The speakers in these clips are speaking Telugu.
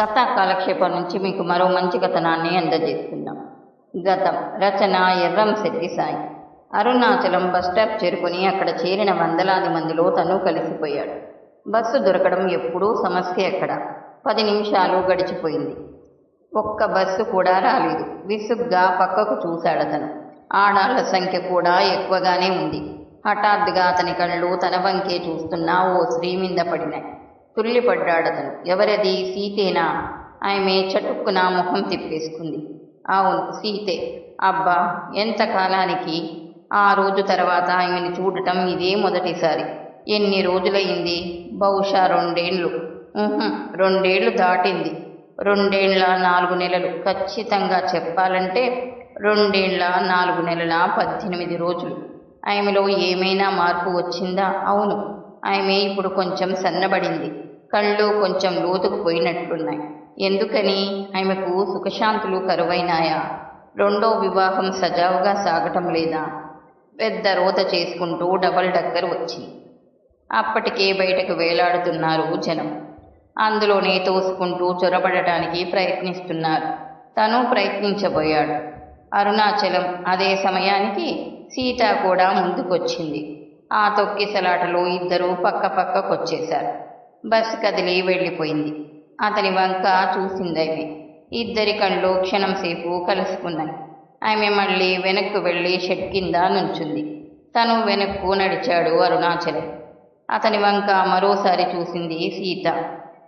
కథా కాలక్షేపం నుంచి మీకు మరో మంచి కథనాన్ని అందజేస్తున్నాం. గతం రచన ఎర్రం శెట్టి సాయి. అరుణాచలం బస్టాప్ చేరుకుని అక్కడ చేరిన వందలాది మందిలో తను కలిసిపోయాడు. బస్సు దొరకడం ఎప్పుడూ సమస్య అక్కడ పది నిమిషాలు గడిచిపోయింది. ఒక్క బస్సు కూడా రాలేదు. విసుగ్గా పక్కకు చూశాడతను ఆడాళ్ళ సంఖ్య కూడా ఎక్కువగానే ఉంది. హఠాత్తుగా అతని కళ్ళు తన వంకే చూస్తున్న ఓ స్త్రీ మీద పడినాయి. తుల్లిపడ్డాడతను ఎవరది? సీతేనా? ఆమె చటుక్కున ముఖం తిప్పేసుకుంది. అవును సీతే. అబ్బా ఎంత కాలానికి? ఆ రోజు తర్వాత ఆమెను చూడటం ఇదే మొదటిసారి. ఎన్ని రోజులయ్యింది బహుశా రెండేళ్ళు. రెండేళ్ళు దాటింది. రెండేళ్ళ నాలుగు నెలలు. ఖచ్చితంగా చెప్పాలంటే రెండేళ్ళ నాలుగు నెలల పద్దెనిమిది రోజులు. ఆమెలో ఏమైనా మార్పు వచ్చిందా? అవును. ఆమె ఇప్పుడు కొంచెం సన్నబడింది. కళ్ళు కొంచెం లోతుకు పోయినట్లున్నాయి ఎందుకని? ఆమెకు సుఖశాంతులు కరువైనాయా? రెండో వివాహం సజావుగా సాగటం లేదా? పెద్ద రోత చేసుకుంటూ డబల్ డక్కర్ వచ్చింది అప్పటికే బయటకు వేలాడుతున్నారు జనం. అందులోనే తోసుకుంటూ చొరబడటానికి ప్రయత్నిస్తున్నారు. తను ప్రయత్నించబోయాడు. అరుణాచలం అదే సమయానికి సీత కూడా ముందుకొచ్చింది. ఆ తొక్కిసలాటలో ఇద్దరూ పక్క పక్కకొచ్చేశారు బస్సు కదిలి వెళ్ళిపోయింది. అతని వంక చూసింది ఆమె ఇద్దరి కళ్ళు క్షణం సేపు కలుసుకున్నాయి. ఆమె మళ్ళీ వెనక్కు వెళ్ళి షెడ్ కింద నుంచుంది. తను వెనక్కు నడిచాడు అరుణాచలం. అతని వంక మరోసారి చూసింది సీత.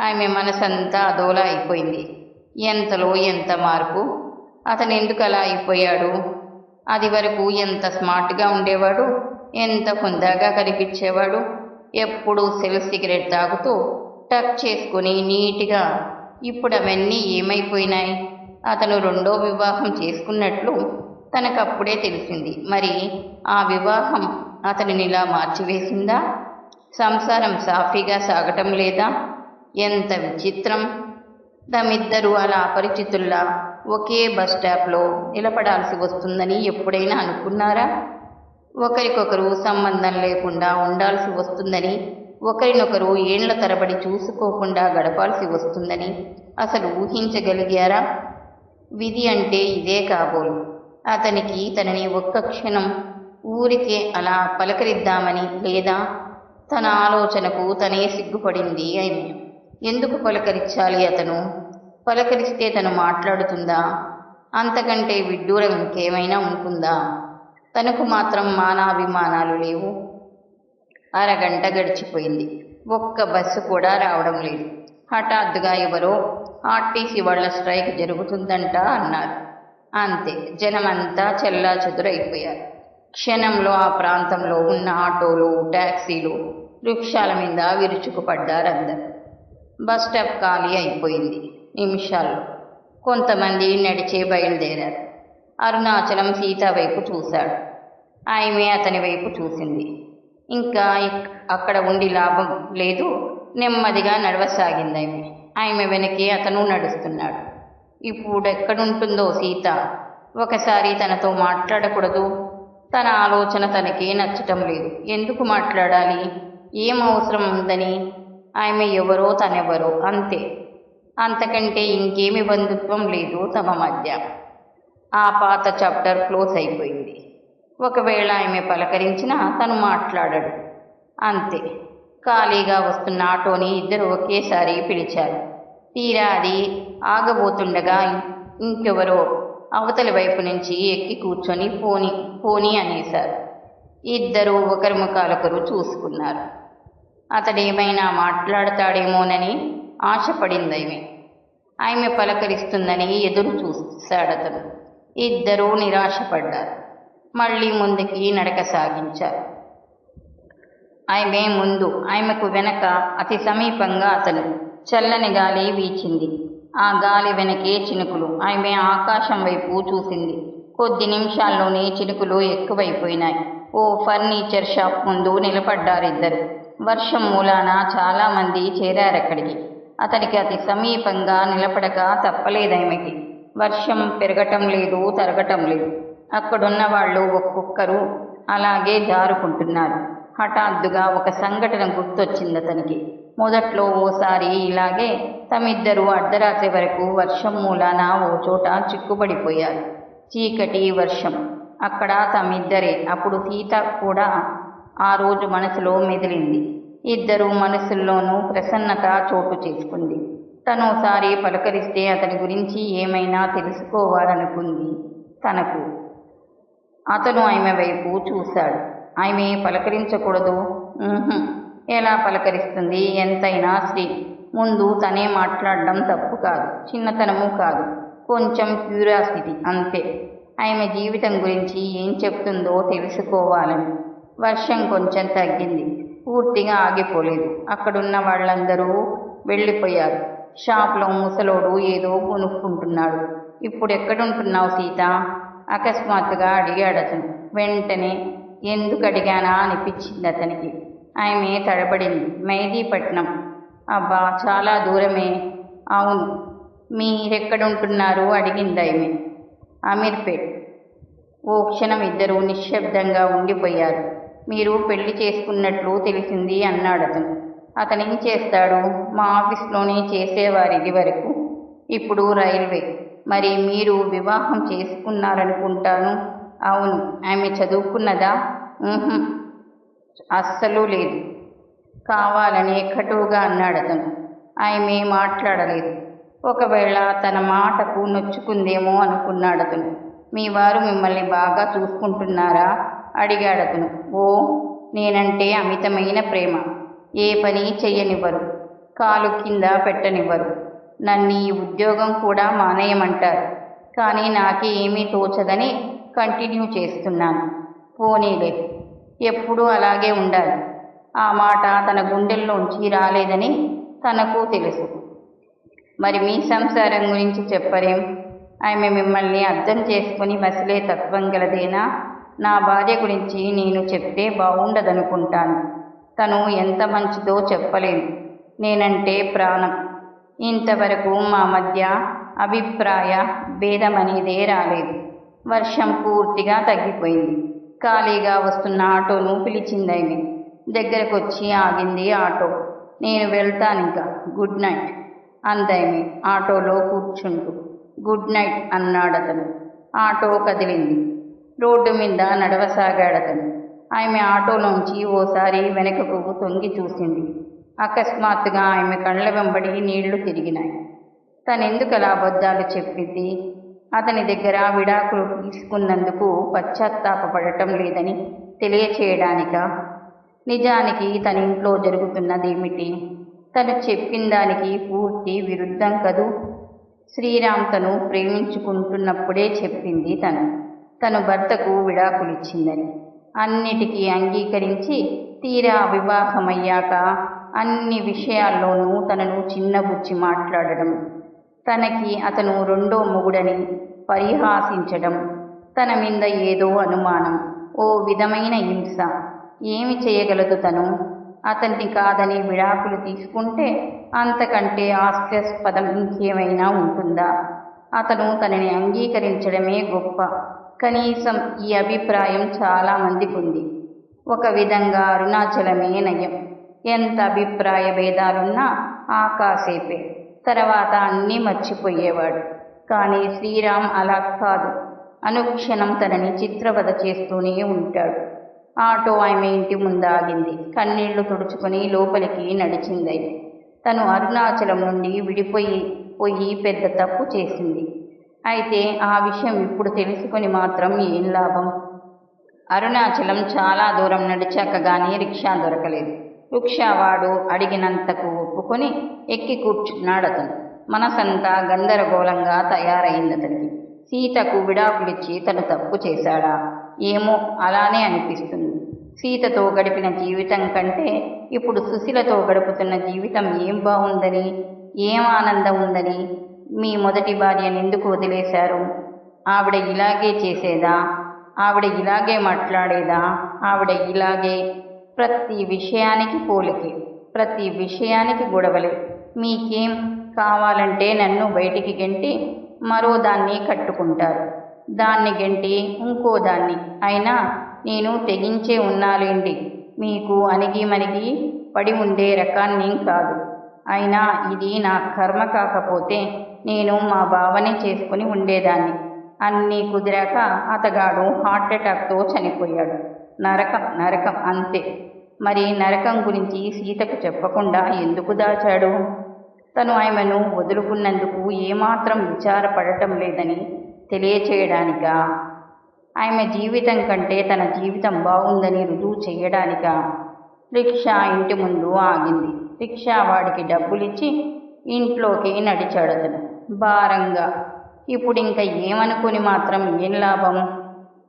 ఆమె మనసంతా అదోలా అయిపోయింది. ఎంతలో ఎంత మార్పు? అతను ఎందుకు అలా అయిపోయాడు? అది వరకు ఎంత స్మార్ట్గా ఉండేవాడు? ఎంత హుందాగా కనిపించేవాడు? ఎప్పుడు సెల్ సిగరెట్ తాగుతూ టక్ చేసుకుని నీట్గా ఇప్పుడు అవన్నీ ఏమైపోయినాయి? అతను రెండో వివాహం చేసుకున్నట్లు తనకప్పుడే తెలిసింది. మరి ఆ వివాహం అతనిని ఇలా మార్చివేసిందా? సంసారం సాఫీగా సాగటం లేదా? ఎంత విచిత్రం! తమిద్దరూ అలా అపరిచితుల్లా ఒకే బస్ స్టాప్లో నిలబడాల్సి వస్తుందని ఎప్పుడైనా అనుకున్నారా? ఒకరికొకరు సంబంధం లేకుండా ఉండాల్సి వస్తుందని ఒకరినొకరు ఏండ్ల తరబడి చూసుకోకుండా గడపాల్సి వస్తుందని అసలు ఊహించగలిగారా? విధి అంటే ఇదే కాబోలు. అతనికి తనని ఒక్క క్షణం ఊరికే అలా పలకరిద్దామని లేదా తన ఆలోచనకు తనే సిగ్గుపడింది ఆమె ఎందుకు పలకరించాలి అతను? పలకరిస్తే తను మాట్లాడుతుందా? అంతకంటే విడ్డూరం ఇంకేమైనా ఉంటుందా? తనకు మాత్రం మానాభిమానాలు లేవు. అరగంట గడిచిపోయింది. ఒక్క బస్సు కూడా రావడం లేదు. హఠాత్తుగా ఎవరో ఆర్టీసీ వాళ్ళ స్ట్రైక్ జరుగుతుందంట అన్నారు. అంతే జనమంతా చెల్లా చెదురైపోయారు క్షణంలో ఆ ప్రాంతంలో ఉన్న ఆటోలు ట్యాక్సీలు వృక్షాల మీద విరుచుకుపడ్డారందరు బస్ స్టాప్ ఖాళీ అయిపోయింది నిమిషాల్లో. కొంతమంది నడిచే బయలుదేరారు. అరుణాచలం సీత వైపు చూశాడు. ఆమె అతని వైపు చూసింది. ఇంకా అక్కడ ఉండి లాభం లేదు. నెమ్మదిగా నడవసాగింది ఆమె. ఆమె వెనకే అతను నడుస్తున్నాడు. ఇప్పుడు ఎక్కడుంటుందో సీత. ఒకసారి తనతో మాట్లాడకూడదు. తన ఆలోచన తనకే నచ్చటం లేదు. ఎందుకు మాట్లాడాలి? ఏం అవసరం ఉందని? ఆమె ఎవరో తనెవరో అంతే. అంతకంటే ఇంకేమి బంధుత్వం లేదు తమ మధ్య. ఆ పాత చాప్టర్ క్లోజ్ అయిపోయింది. ఒకవేళ ఆమె పలకరించినా తను మాట్లాడడు. అంతే. ఖాళీగా వస్తున్న ఆటోని ఇద్దరు ఒకేసారి పిలిచారు. తీరా అది ఆగబోతుండగా ఇంకెవరో అవతలి వైపు నుంచి ఎక్కి కూర్చొని పోని పోని అనేశారు. ఇద్దరు ఒకరి ముఖాలొకరు చూసుకున్నారు. అతడేమైనా మాట్లాడతాడేమోనని ఆశపడిందైమె ఆమె పలకరిస్తుందని ఎదురు చూశాడతను. ఇద్దరూ నిరాశపడ్డారు. మళ్ళీ ముందుకి నడక సాగించారు. ఆమె ముందు ఆమెకు వెనక అతి సమీపంగా అతను. చల్లని గాలి వీచింది. ఆ గాలి వెనకే చినుకులు. ఆమె ఆకాశం వైపు చూసింది. కొద్ది నిమిషాల్లోనే చినుకులు ఎక్కువైపోయినాయి. ఓ ఫర్నిచర్ షాప్ ముందు నిలబడ్డారిద్దరు. వర్షం మూలాన చాలామంది చేరారక్కడికి. అతనికి అతి సమీపంగా నిలబడక తప్పలేదామెకి. వర్షం పెరగటం లేదు తరగటం లేదు. అక్కడున్న వాళ్ళు ఒక్కొక్కరు అలాగే జారుకుంటున్నారు. హఠాత్తుగా ఒక సంఘటన గుర్తొచ్చింది అతనికి. మొదట్లో ఓసారి ఇలాగే తమిద్దరూ అర్ధరాత్రి వరకు వర్షం మూలాన ఓ చోట చిక్కుబడిపోయారు. చీకటి వర్షం. అక్కడ తమిద్దరే. అప్పుడు సీత కూడా ఆ రోజు మనసులో మెదిలింది. ఇద్దరు మనసుల్లోనూ ప్రసన్నత చోటు చేసుకుంది. తనోసారి పలకరిస్తే అతని గురించి ఏమైనా తెలుసుకోవాలనుకుంది తనకు. అతను ఆమె వైపు చూశాడు. ఆమె పలకరించకూడదు. ఎలా పలకరిస్తుంది? ఎంతైనా స్త్రీ ముందు తనే మాట్లాడడం తప్పు కాదు చిన్నతనము కాదు కొంచెం క్యూరియాసిటీ అంతే. ఆమె జీవితం గురించి ఏం చెప్తుందో తెలుసుకోవాలని. వర్షం కొంచెం తగ్గింది పూర్తిగా ఆగిపోలేదు. అక్కడున్న వాళ్ళందరూ వెళ్ళిపోయారు. షాప్లో ముసలోడు ఏదో కొనుక్కుంటున్నాడు. ఇప్పుడు ఎక్కడుంటున్నావు సీత? అకస్మాత్తుగా అడిగాడు అతను వెంటనే ఎందుకు అడిగానా అనిపించింది అతనికి. ఆమె తడబడింది. మెహదీపట్నం అబ్బా చాలా దూరమే. అవును మీరెక్కడుంటున్నారు? అడిగింది ఆమె. అమీర్పేట్. ఓ క్షణం ఇద్దరూ నిశ్శబ్దంగా ఉండిపోయారు. మీరు పెళ్ళి చేసుకున్నట్లు తెలిసింది అన్నాడు అతను అతనేం చేస్తాడు? మా ఆఫీస్లోనే చేసేవారు ఇది వరకు. ఇప్పుడు రైల్వే. మరి మీరు వివాహం చేసుకున్నారనుకుంటాను. అవును ఆమె చదువుకున్నదా? అస్సలు లేదు. కావాలని కటువుగా అన్నాడు అతను. ఆమె మాట్లాడలేదు. ఒకవేళ తన మాటకు నొచ్చుకుందేమో అనుకున్నాడు అతను. మీ వారు మిమ్మల్ని బాగా చూసుకుంటున్నారా? అడిగాడు అతను. ఓ నేనంటే అమితమైన ప్రేమ. ఏ పని చెయ్యనివ్వరు కాలు కింద పెట్టనివ్వరు. నన్ను ఈ ఉద్యోగం కూడా మానేయమంటారు. కానీ నాకే ఏమీ తోచదని కంటిన్యూ చేస్తున్నాను. పోనీలే ఎప్పుడూ అలాగే ఉండాలి. ఆ మాట తన గుండెల్లోంచి రాలేదని తనకు తెలుసు. మరి మీ సంసారం గురించి చెప్పరేం? ఆమె మిమ్మల్ని అర్థం చేసుకుని మసిలే తత్వం గలదేనా? నా భార్య గురించి నేను చెప్తే బాగుండదనుకుంటాను తను ఎంత మంచిదో చెప్పలేను. నేనంటే ప్రాణం. ఇంతవరకు మా మధ్య అభిప్రాయ భేదమనేదే రాలేదు. వర్షం పూర్తిగా తగ్గిపోయింది. ఖాళీగా వస్తున్న ఆటోను పిలిచిందైమి దగ్గరకు వచ్చి ఆగింది ఆటో. నేను వెళ్తాను ఇంకా గుడ్ నైట్ అందామె ఆటోలో కూర్చుంటూ. గుడ్ నైట్ అన్నాడతను. ఆటో కదిలింది. రోడ్డు మీద నడవసాగాడతను. ఆమె ఆటోలోంచి ఓసారి వెనకకు తొంగి చూసింది. అకస్మాత్తుగా ఆమె కళ్ళ వెంబడి నీళ్ళు తిరిగినాయి. తనెందుకు అలా అబద్ధాలు చెప్పింది అతని దగ్గర విడాకులు తీసుకున్నందుకు పశ్చాత్తాపడటం లేదని తెలియచేయడానిక? నిజానికి తన ఇంట్లో జరుగుతున్నదేమిటి? తను చెప్పిన దానికి పూర్తి విరుద్ధం కదూ? శ్రీరామ్ తను ప్రేమించుకుంటున్నప్పుడే చెప్పింది తను. తను భర్తకు విడాకులిచ్చిందని. అన్నిటికీ అంగీకరించి తీరా వివాహమయ్యాక అన్ని విషయాల్లోనూ తనను చిన్నబుచ్చి మాట్లాడడం తనకి అతను రెండో మొగుడని పరిహాసించడం తన మీద ఏదో అనుమానం ఓ విధమైన హింస. ఏమి చేయగలదు తను? అతన్ని కాదని విడాకులు తీసుకుంటే అంతకంటే హాస్యాస్పదం ఇంకేమైనా ఉంటుందా? అతను తనని అంగీకరించడమే గొప్ప. కనీసం ఈ అభిప్రాయం చాలా మందికి ఉంది ఒక విధంగా అరుణాచలమే నయం. ఎంత అభిప్రాయ భేదాలున్నా ఆకాశేపే. తర్వాత అన్నీ మర్చిపోయేవాడు. కానీ శ్రీరామ్ అలా కాదు. అనుక్షణం తనని చిత్రవద చేస్తూనే ఉంటాడు. ఆటో ఆమె ఇంటి ముందాగింది. కన్నీళ్ళు తుడుచుకుని లోపలికి నడిచింది తను అరుణాచలం నుండి విడిపోయి పోయి పెద్ద తప్పు చేసింది. అయితే ఆ విషయం ఇప్పుడు తెలుసుకొని మాత్రం ఏం లాభం? అరుణాచలం చాలా దూరం నడిచాక గానీ రిక్షా దొరకలేదు. రిక్షావాడు అడిగినంతకు ఒప్పుకొని ఎక్కి కూర్చున్నాడు అతను. మనసంతా గందరగోళంగా తయారైంది అతనికి. సీతకు విడాకులిచ్చి తను తప్పు చేశాడా? ఏమో అలానే అనిపిస్తుంది. సీతతో గడిపిన జీవితం కంటే ఇప్పుడు సుశీలతో గడుపుతున్న జీవితం ఏం బాగుందని ఏం ఆనందం ఉందని మీ మొదటి భార్యను ఎందుకు వదిలేశారు. ఆవిడ ఇలాగే చేసేదా? ఆవిడ ఇలాగే మాట్లాడేదా? ఆవిడ ఇలాగే ప్రతి విషయానికి పోలికి ప్రతి విషయానికి గొడవలే. మీకేం కావాలంటే నన్ను బయటికి గెంటి మరో దాన్ని కట్టుకుంటారు. దాన్ని గెంటి ఇంకో దాన్ని. అయినా నేను తెగించే ఉన్నాలేండి మీకు అణిగి మణిగి పడి ఉండే రకాన్ని కాదు. అయినా ఇది నా కర్మ కాకపోతే నేను మా బావనే చేసుకుని ఉండేదాన్ని. అన్నీ కుదిరాక అతగాడు హార్ట్ అటాక్తో చనిపోయాడు. నరకం నరకం అంతే. మరి నరకం గురించి సీతకు చెప్పకుండా ఎందుకు దాచాడు? తను ఆమెను వదులుకున్నందుకు ఏమాత్రం విచారపడటం లేదని తెలియచేయడానికా? ఆమె జీవితం కంటే తన జీవితం బాగుందని రుజువు చేయడానికా? రిక్షా ఇంటి ముందు ఆగింది. రిక్షా వాడికి డబ్బులిచ్చి ఇంట్లోకి నడిచాడు అతను భారంగా. ఇప్పుడు ఇంకా ఏమనుకుని మాత్రం ఏం లాభం?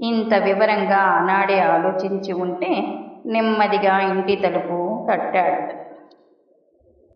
ఇంత వివరంగా ఆనాడే ఆలోచించి ఉంటే నెమ్మదిగా ఇంటి తలుపు తట్టాడు